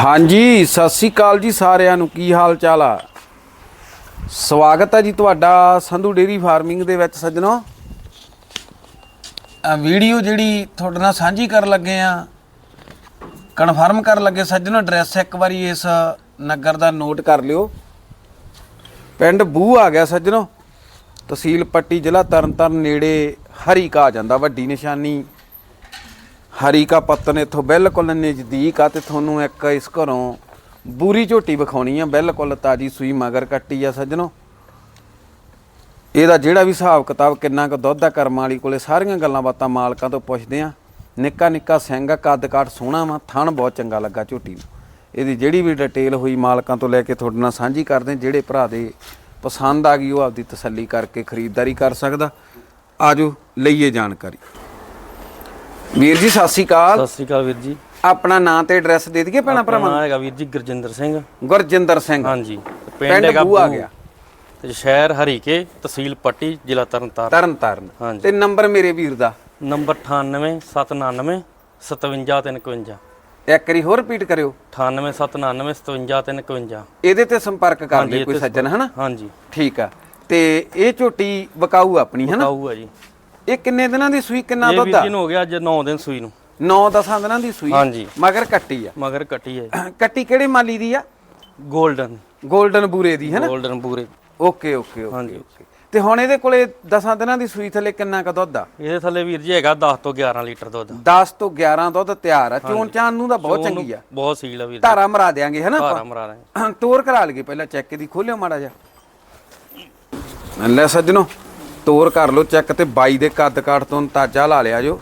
ਹਾਂਜੀ, ਸਤਿ ਸ੍ਰੀ ਅਕਾਲ ਜੀ ਸਾਰਿਆਂ ਨੂੰ। ਕੀ ਹਾਲ ਚਾਲ ਆ? ਸਵਾਗਤ ਹੈ ਜੀ ਤੁਹਾਡਾ ਸੰਧੂ ਡੇਰੀ ਫਾਰਮਿੰਗ ਦੇ ਵਿੱਚ ਸੱਜਣੋ। ਆ ਵੀਡੀਓ ਜਿਹੜੀ ਤੁਹਾਡੇ ਨਾਲ ਸਾਂਝੀ ਕਰਨ ਲੱਗੇ ਆ, ਕਨਫਰਮ ਕਰਨ ਲੱਗੇ। ਸੱਜਣੋ, ਐਡਰੈਸ ਇੱਕ ਵਾਰੀ ਇਸ ਨਗਰ ਦਾ ਨੋਟ ਕਰ ਲਿਓ। ਪਿੰਡ ਬੂ ਆ ਗਿਆ ਸੱਜਣੋ। ਤਹਿਸੀਲ ਪੱਟੀ ਜ਼ਿਲ੍ਹਾ ਤਰਨਤਾਰਨ ਨੇੜੇ ਹਰੀ ਕਾ ਆ ਜਾਂਦਾ, ਵੱਡੀ ਨਿਸ਼ਾਨੀ। ਹਰੀ ਕਾ ਪੱਤਨ ਇੱਥੋਂ ਬਿਲਕੁਲ ਨਜ਼ਦੀਕ ਆ ਤੇ ਤੁਹਾਨੂੰ ਇੱਕ ਇਸ ਘਰੋਂ ਬੂਰੀ ਝੋਟੀ ਵਿਖਾਉਣੀ ਆ, ਬਿਲਕੁਲ ਤਾਜੀ ਸੂਈ ਮਗਰ ਕੱਟੀ ਆ ਸੱਜਣੋ। ਇਹਦਾ ਜਿਹੜਾ ਵੀ ਹਿਸਾਬ ਕਿਤਾਬ ਕਿੰਨਾ ਕੁ ਦੁੱਧ ਆ, ਕਰਮਾਂ ਵਾਲੀ ਕੋਲੇ ਸਾਰੀਆਂ ਗੱਲਾਂ ਬਾਤਾਂ ਮਾਲਕਾਂ ਤੋਂ ਪੁੱਛਦੇ ਆ। ਨਿੱਕਾ ਨਿੱਕਾ ਸਿੰਘ ਆ, ਕੱਦ ਕਾਠ ਸੋਹਣਾ ਵਾ, ਥਣ ਬਹੁਤ ਚੰਗਾ ਲੱਗਾ ਝੋਟੀ ਨੂੰ। ਇਹਦੀ ਜਿਹੜੀ ਵੀ ਡਿਟੇਲ ਹੋਈ ਮਾਲਕਾਂ ਤੋਂ ਲੈ ਕੇ ਤੁਹਾਡੇ ਨਾਲ ਸਾਂਝੀ ਕਰਦੇ ਜਿਹੜੇ ਭਰਾ ਦੇ ਪਸੰਦ ਆ ਗਈ, ਉਹ ਆਪਦੀ ਤਸੱਲੀ ਕਰਕੇ ਖਰੀਦਦਾਰੀ ਕਰ ਸਕਦਾ। ਆਜੋ, ਲਈਏ ਜਾਣਕਾਰੀ। ਵੀਰ ਜੀ ਸਤਿ ਸ਼੍ਰੀ ਅਕਾਲ। ਸਤਿ ਸ੍ਰੀ ਅਕਾਲ ਵੀਰ ਜੀ। ਆਪਣਾ ਨਾਂ ਤੇ ਐਡਰੈਸ ਦੇ ਦਈਏ ਭੈਣਾ ਭਰਾਵਾਂ ਨਾਮ ਹੈਗਾ ਵੀਰ ਜੀ ਗੁਰਜਿੰਦਰ ਸਿੰਘ। ਗੁਰਜਿੰਦਰ ਸਿੰਘ। ਹਾਂਜੀ ਤੇ ਪਿੰਡ ਹੈਗਾ ਬੂ ਆ। ਗਿਆ। ਤੇ ਸ਼ਹਿਰ ਹਰੀਕੇ ਤਹਿਸੀਲ ਪੱਟੀ ਜ਼ਿਲ੍ਹਾ ਤਰਨਤਾਰਨ। ਤਰਨ ਤਾਰਨ ਹਾਂਜੀ। ਤੇ ਨੰਬਰ ਮੇਰੇ ਵੀਰ ਦਾ? ਨੰਬਰ 98 799 57351 ਇੱਕ ਵਾਰੀ ਹੋਰ ਰਿਪੀਟ ਕਰਿਓ। 98 799 57351 ਇਹਦੇ ਤੇ ਸੰਪਰਕ ਕਰ ਲਈ ਕੋਈ ਸੱਜਣ ਹਨਾ? ਹਾਂਜੀ। ਠੀਕ ਆ। ਤੇ ਇਹ ਝੋਟੀ ਵਕਾਊ ਆਪਣੀ ਹਨਾ? ਆਊ ਆ ਜੀ। ਇਹ ਕਿੰਨੇ ਦਿਨਾਂ ਦੀ ਸੂਈ ਕਿੰਨਾ ਦੁੱਧ ਆ? ਇਹ ਵੀ ਹੋ ਗਿਆ ਅੱਜ 9 ਦਿਨ ਸੂਈ ਨੂੰ। 9-10 ਦਿਨਾਂ ਦੀ ਸੂਈ ਹਾਂਜੀ। ਮਗਰ ਕੱਟੀ ਆ। ਮਗਰ ਕੱਟੀ ਆ ਕੱਟੀ ਕਿਹੜੇ ਮਾਲੀ ਦੀ ਆ? 골ਡਨ 골ਡਨ ਬੂਰੇ ਦੀ ਹੈ ਨਾ 골ਡਨ ਬੂਰੇ। ਓਕੇ ਓਕੇ ਹਾਂਜੀ। ਤੇ ਹੁਣ ਇਹਦੇ ਕੋਲੇ 10 ਦਿਨਾਂ ਦੀ ਸੂਈ ਥੱਲੇ ਕਿੰਨਾ ਕ ਦੁੱਧ ਆ? ਇਹਦੇ ਥੱਲੇ ਵੀਰ ਜੀ ਹੈਗਾ 10 ਤੋਂ 11 ਲੀਟਰ ਦੁੱਧ। 10 ਤੋਂ 11 ਦੁੱਧ ਤਿਆਰ ਆ। ਚੋਣ ਚਾਨ ਨੂੰ ਤਾਂ ਬਹੁਤ ਚੰਗੀ ਆ। ਬਹੁਤ ਸੀਲ ਆ ਵੀਰ ਧਾਰਾ ਮਰਾ ਦੇਾਂਗੇ ਹੈ ਨਾ ਧਾਰਾ ਮਰਾ ਦਾਂਗੇ ਤੋਰ ਕਰਾ ਲਗੇ ਪਹਿਲਾਂ ਚੈੱਕ ਦੀ ਖੋਲਿਓ ਮਾੜਾ ਜਿਹਾ। ਲੈ ਸੱਜਣੋ ਤੋਰ ਕਰ ਲਓ ਚੈੱਕ ਤੇ ਬਾਈ ਦੇ ਕੱਦ ਕਾਠ ਤੋਂ ਅੰਦਾਜ਼ਾ ਲਾ ਲਿਆ ਜੋ।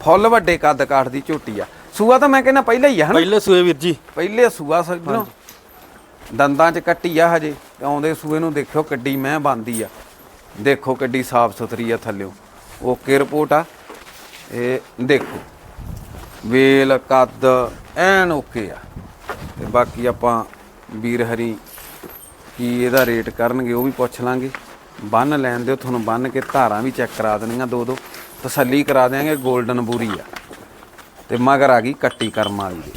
ਫੁੱਲ ਵੱਡੇ ਕੱਦ ਕਾਠ ਦੀ ਝੋਟੀ ਆ। ਸੂਆ ਤਾਂ ਮੈਂ ਕਹਿੰਦਾ ਪਹਿਲਾਂ ਹੀ ਆ ਹਨਾ? ਪਹਿਲੇ ਸੂਏ ਵੀਰ ਜੀ। ਪਹਿਲੇ ਸੂਆ ਸੱਜਣੋ ਦੰਦਾਂ 'ਚ ਕੱਟੀ ਆ ਹਜੇ। ਆਉਂਦੇ ਸੂਏ ਨੂੰ ਦੇਖਿਓ ਕਿੱਡੀ ਮੈਂ ਬੰਦੀ ਆ। ਦੇਖੋ ਕਿੱਡੀ ਸਾਫ਼ ਸੁਥਰੀ ਆ ਥੱਲਿਓ। ਓਕੇ ਰਿਪੋਰਟ ਆ। ਇਹ ਦੇਖੋ। ਵੇਲ ਕੱਦ ਐਨ ਓਕੇ ਆ। ਤੇ ਬਾਕੀ ਆਪਾਂ ਵੀਰ ਹਰੀ ਕੀ ਇਹਦਾ ਰੇਟ ਕਰਨਗੇ ਉਹ ਵੀ ਪੁੱਛ ਲਾਂਗੇ। ਬੰਨ ਲੈਣ ਦਿਓ, ਤੁਹਾਨੂੰ ਬੰਨ ਕੇ ਧਾਰਾਂ ਵੀ ਚੈੱਕ ਕਰਾ ਦੇਣੀਆਂ ਦੋ ਦੋ। ਤਸੱਲੀ ਕਰਾ ਦੇਾਂਗੇ 골ਡਨ ਬੂਰੀ ਆ। ਤੇ ਮਗਰ ਆ ਗਈ ਕੱਟੀ ਕਰਮ ਵਾਲੀ ਦੀ।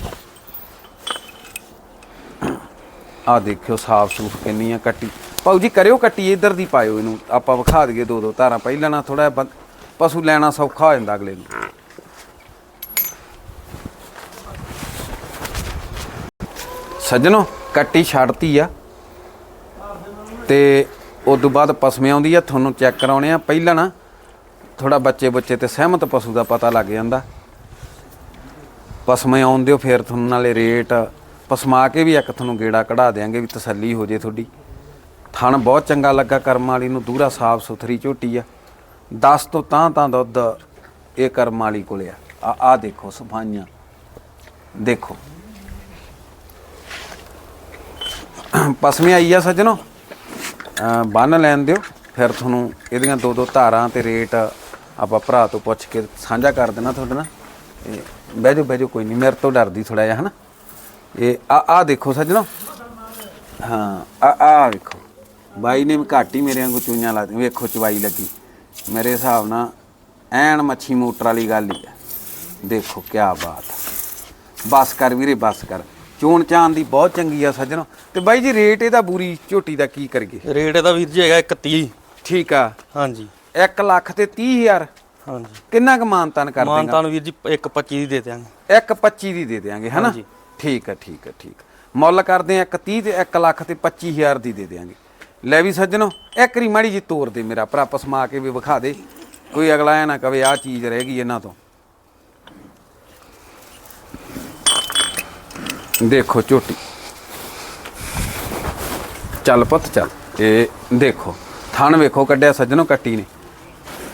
ਆ ਦੇਖਿਓ ਸਾਫ਼ ਸੂਫ ਕਿੰਨੀ ਆ ਕੱਟੀ। ਭਾਊ ਜੀ, ਕਰਿਓ ਕੱਟੀ, ਇੱਧਰ ਦੀ ਪਾਇਓ ਇਹਨੂੰ। ਆਪਾਂ ਵਿਖਾ ਦਈਏ ਦੋ ਦੋ ਧਾਰਾਂ, ਪਹਿਲਾਂ ਨਾ ਥੋੜਾ ਪਸ਼ੂ ਲੈਣਾ ਸੌਖਾ ਹੋ ਜਾਂਦਾ ਅਗਲੇ ਨੂੰ। ਸੱਜਣੋ, ਕੱਟੀ ਛੱਡਤੀ ਆ। ਤੇ ਉਸ ਤੋਂ ਬਾਅਦ ਪਸਮੇ ਆਉਂਦੀ ਆ, ਤੁਹਾਨੂੰ ਚੈੱਕ ਕਰਾਉਣੇ ਆ। ਪਹਿਲਾਂ ਨਾ ਥੋੜਾ ਬੱਚੇ ਬੱਚੇ ਤੇ ਸਹਿਮਤ ਪਸ਼ੂ ਦਾ ਪਤਾ ਲੱਗ ਜਾਂਦਾ। ਪਸਮੇ ਆਉਣ ਦਿਓ, ਫਿਰ ਤੁਹਾਨੂੰ ਨਾਲੇ ਰੇਟ, ਪਸਮਾ ਕੇ ਵੀ ਇੱਕ ਤੁਹਾਨੂੰ ਗੇੜਾ ਕਢਾ ਦੇਾਂਗੇ ਵੀ ਤਸੱਲੀ ਹੋ ਜੇ ਤੁਹਾਡੀ। ਥਣ ਬਹੁਤ ਚੰਗਾ ਲੱਗਾ ਕਰਮ ਵਾਲੀ ਨੂੰ, ਦੂਰਾ ਸਾਫ਼ ਸੁਥਰੀ ਝੋਟੀ ਆ। 10 ਤੋਂ ਤਾਂ ਤਾਂ ਦੁੱਧ ਇਹ ਕਰਮ ਵਾਲੀ ਕੋਲੇ ਆ। ਆ ਆ ਦੇਖੋ ਸਫਾਈਆਂ। ਦੇਖੋ। ਪਸਮੇ ਆਈ ਆ ਸੱਜਣੋ? ਬੰਨ ਲੈਣ ਦਿਓ। ਫਿਰ ਤੁਹਾਨੂੰ ਇਹਦੀਆਂ ਦੋ ਦੋ ਧਾਰਾਂ ਤੇ ਰੇਟ ਆਪਾਂ ਭਰਾ ਤੋਂ ਪੁੱਛ ਕੇ ਸਾਂਝਾ ਕਰ ਦੇਣਾ ਤੁਹਾਡੇ ਨਾਲ। ਇਹ ਬਹਿ ਜਾਓ ਬਹਿ ਜਾਓ ਕੋਈ ਨਹੀਂ, ਮੇਰੇ ਤੋਂ ਡਰਦੀ ਥੋੜਾ ਜਿਹਾ, ਹਨਾ? ਇਹ ਆ ਆ ਦੇਖੋ ਸੱਜਣਾ। ਹਾਂ, ਆ ਆ ਵੇਖੋ। ਬਾਈ ਨੇ ਵੀ ਘੱਟ ਹੀ ਮੇਰੇ ਵਾਂਗੂ ਚੂਈਆਂ ਲਾ ਵੇਖੋ ਚਵਾਈ ਲੱਗੀ। ਮੇਰੇ ਹਿਸਾਬ ਨਾਲ ਐਨ ਮੱਛੀ ਮੋਟਰ ਵਾਲੀ ਗੱਲ ਹੀ ਆ ਦੇਖੋ ਕੀ ਬਾਤ ਆ ਬਸ ਕਰ ਵੀਰੇ, ਬਸ ਕਰ। ਚੋਣ ਚਾਨ ਦੀ ਬਹੁਤ ਚੰਗੀ ਆ ਸੱਜਣੋ। ਤੇ ਬਾਈ ਜੀ ਰੇਟ ਇਹਦਾ ਬੂਰੀ ਝੋਟੀ ਦਾ ਕੀ ਕਰੀਏ? ਰੇਟ ਇਹਦਾ ਵੀਰ ਜੀ ਹੈਗਾ 31 ਠੀਕ ਆ। ਹਾਂਜੀ। 1 ਲੱਖ ਤੇ 30000 ਹਾਂਜੀ। ਕਿੰਨਾ ਕੁ ਮਾਨਤਾਨ ਕਰ ਦੇਗਾ? ਮਾਨਤਾਨ ਵੀਰ ਜੀ 1.25 ਦੀ ਦੇ ਦਿਆਂਗੇ। 1.25 ਦੀ ਦੇ ਦੇਾਂਗੇ ਹਨਾ। ਠੀਕ ਆ ਠੀਕ ਆ ਠੀਕ। ਮੁੱਲ ਕਰਦੇ ਆ 130 ਤੇ 1 ਲੱਖ ਤੇ 25000 ਦੀ ਦੇ ਦੇਾਂਗੇ ਲੈ ਵੀ ਸੱਜਣੋ ਇੱਕ ਰੀ ਮਾੜੀ ਜੀ ਤੋਰ ਦੇ ਮੇਰਾ ਭਰਾ ਪਸਮਾ ਕੇ ਵੀ ਵਿਖਾ ਦੇ। ਕੋਈ ਅਗਲਾ ਐ ਨਾ ਕਵੇ ਆ ਚੀਜ਼ ਰਹਿ ਗਈ ਇਹਨਾਂ ਤੋਂ। ਦੇਖੋ ਝੋਟੀ। ਚੱਲ ਪੁੱਤ ਚੱਲ। ਇਹ ਦੇਖੋ ਥਣ ਵੇਖੋ ਕੱਢਿਆ ਸੱਜਣੋ ਕੱਟੀ ਨੇ।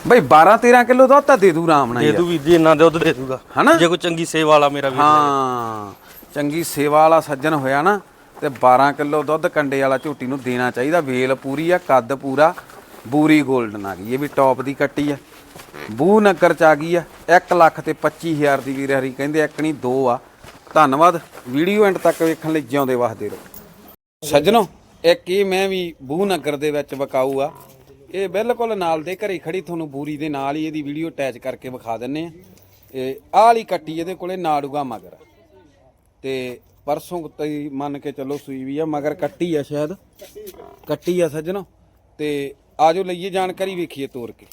ਬਈ 12 13 ਕਿਲੋ ਦੁੱਧ ਤਾਂ ਦੇ ਦੂ ਰਾਮ ਨਾਲ ਦੇ। ਦੂ ਵੀਰ ਜੀ ਇੰਨਾ ਦੁੱਧ ਦੇ ਦੂਗਾ। ਹਨਾ? ਜੇ ਕੋਈ ਚੰਗੀ ਸੇਵਾ ਵਾਲਾ ਮੇਰਾ ਵੀਰ ਹਾਂ ਚੰਗੀ ਸੇਵਾ ਵਾਲਾ ਸੱਜਣ ਹੋਇਆ ਨਾ ਤੇ 12 ਕਿਲੋ ਦੁੱਧ ਕੰਡੇ ਵਾਲਾ ਝੋਟੀ ਨੂੰ ਦੇਣਾ ਚਾਹੀਦਾ। ਵੇਲ ਪੂਰੀ ਆ ਕੱਦ ਪੂਰਾ ਬੂਰੀ 골ਡਨ ਆ ਗਈ। ਇਹ ਵੀ ਟੌਪ ਦੀ ਕੱਟੀ ਆ। ਬੂ ਨਗਰ ਚ ਆ ਗਈ ਆ। 1 ਲੱਖ ਤੇ 25000 ਦੀ ਵੀਰ ਹਰੀ ਕਹਿੰਦੇ ਇੱਕ ਨਹੀਂ ਦੋ ਆ। ਧੰਨਵਾਦ। ਵੀਡੀਓ ਐਂਡ ਤੱਕ ਵੇਖਣ ਲਈ ਜਿਉਂਦੇ ਵਸਦੇ ਰਹੋ। ਸੱਜਣੋ ਇੱਕ ਇਹ ਮੈਂ ਵੀ ਬੂ ਨਗਰ ਦੇ ਵਿੱਚ ਵਕਾਊ ਆ। ਇਹ ਬਿਲਕੁਲ ਨਾਲ ਦੇ ਘਰੇ ਖੜੀ ਤੁਹਾਨੂੰ ਬੂਰੀ ਦੇ ਨਾਲ ਹੀ ਇਹਦੀ ਵੀਡੀਓ ਅਟੈਚ ਕਰਕੇ ਵਿਖਾ ਦਿੰਨੇ ਆ। ਇਹ ਆਹ ਵਾਲੀ ਕੱਟੀ ਇਹਦੇ ਕੋਲੇ ਨਾੜੂਗਾ ਮਗਰ। ਤੇ ਪਰਸੋਂ ਤੇ ਮੰਨ ਕੇ ਚੱਲੋ ਸੂਈ ਵੀ ਆ, ਮਗਰ ਕੱਟੀ ਆ ਸ਼ਾਇਦ। ਕੱਟੀ ਆ ਸੱਜਣੋ। ਤੇ ਆਜੋ ਲਈਏ ਜਾਣਕਾਰੀ ਵੇਖੀਏ ਤੋਰ ਕੇ।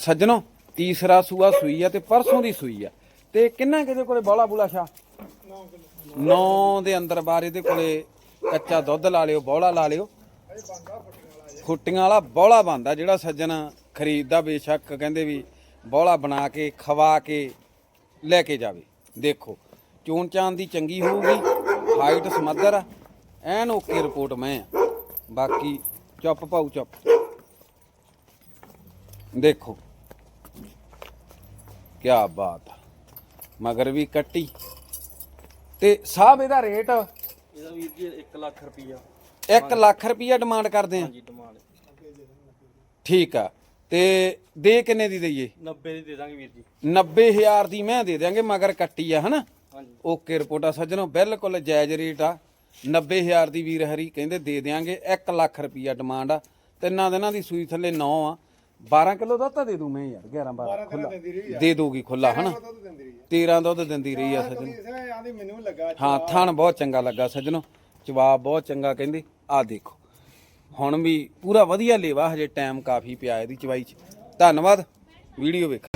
ਸੱਜਣੋ, ਤੀਸਰਾ ਸੂਆ ਸੂਈ ਆ ਤੇ ਪਰਸੋਂ ਦੀ ਸੂਈ ਆ। ਤੇ ਕਿੰਨਾ ਕਿਹਦੇ ਕੋਲੇ ਬੋਲਾ ਬੁਲਾ ਸ਼ਾ 9 ਦੇ ਅੰਦਰ ਬਾਰ ਇਹਦੇ ਕੋਲੇ ਕੱਚਾ ਦੁੱਧ ਲਾ ਲਿਓ, ਬੋਲਾ ਲਾ ਲਿਓ। ਖੁੱਟੀਆਂ ਵਾਲਾ ਬੋਲਾ ਬੰਦਾ ਜਿਹੜਾ ਸੱਜਣ ਖਰੀਦਦਾ ਬੇਸ਼ੱਕ, ਕਹਿੰਦੇ ਵੀ ਬੋਲਾ ਬਣਾ ਕੇ, ਖਵਾ ਕੇ ਲੈ ਕੇ ਜਾਵੇ। ਦੇਖੋ, ਚੋਣ ਚਾਨ ਦੀ ਚੰਗੀ ਹੋਊਗੀ, ਹਾਈਟ ਸਮੱਧਰ ਆ, ਐਨ ਓਕੇ ਰਿਪੋਰਟ ਮੈਂ ਆ। ਬਾਕੀ ਚੁੱਪ ਪਾਉ ਚੁੱਪ। ਦੇਖੋ ਕੀ ਬਾਤ ਮਗਰ ਵੀ ਕੱਟੀ। ਤੇ ਸਾਹਿਬ ਇਹਦਾ ਰੇਟ? ਇਹਦਾ ਵੀਰ ਜੀ 1 ਲੱਖ ਰੁਪਈਆ। 1 ਲੱਖ ਰੁਪਈਆ ਡਿਮਾਂਡ ਕਰਦੇ ਆ? ਡਿਮਾਂਡ। ਠੀਕ ਆ। ਤੇ ਦੇ ਕਿੰਨੇ ਦੀ ਦਈਏ? 90 ਦੀ ਦੇ ਦਾਂਗੇ ਵੀਰ ਜੀ। 90000 ਦੀ ਮੈਂ ਦੇ ਦਿਆਂਗੇ ਮਗਰ ਕੱਟੀ ਆ ਹਨਾ? ਹਾਂਜੀ। ਓਕੇ ਰਿਪੋਰਟਾ ਸੱਜਣੋ ਬਿਲਕੁਲ ਜਾਇਜ਼ ਰੇਟ ਆ। 90000 ਦੀ ਵੀਰ ਹਰੀ ਕਹਿੰਦੇ ਦੇ ਦਿਆਂਗੇ 1 ਲੱਖ ਰੁਪਈਆ ਡਿਮਾਂਡ ਆ। ਤਿੰਨਾਂ ਦਿਨਾਂ ਦੀ ਸੂਈ ਥੱਲੇ 9 ਆ। 12 ਕਿਲੋ ਦਾ ਤਾਂ ਦੇ ਦੂੰ ਮੈਂ ਯਾਰ 11 12 ਖੁੱਲਾ ਦੇ ਦੂਗੀ ਖੁੱਲਾ ਹਨਾ? 13 ਦੁੱਧ ਦਿੰਦੀ ਰਹੀ ਆ ਸੱਜਣੋ। ਹਾਂ ਥਣ ਬਹੁਤ ਚੰਗਾ ਲੱਗਾ ਸੱਜਣੋ। ਜਵਾਬ ਬਹੁਤ ਚੰਗਾ ਕਹਿੰਦੇ ਆ ਦੇਖੋ। ਹੁਣ ਵੀ ਪੂਰਾ ਵਧੀਆ ਲੇਵਾ ਹਜੇ ਟਾਈਮ ਕਾਫੀ ਪਿਆ ਇਹਦੀ ਚਵਾਈ ਚ। ਧੰਨਵਾਦ ਵੀਡੀਓ ਵੇਖ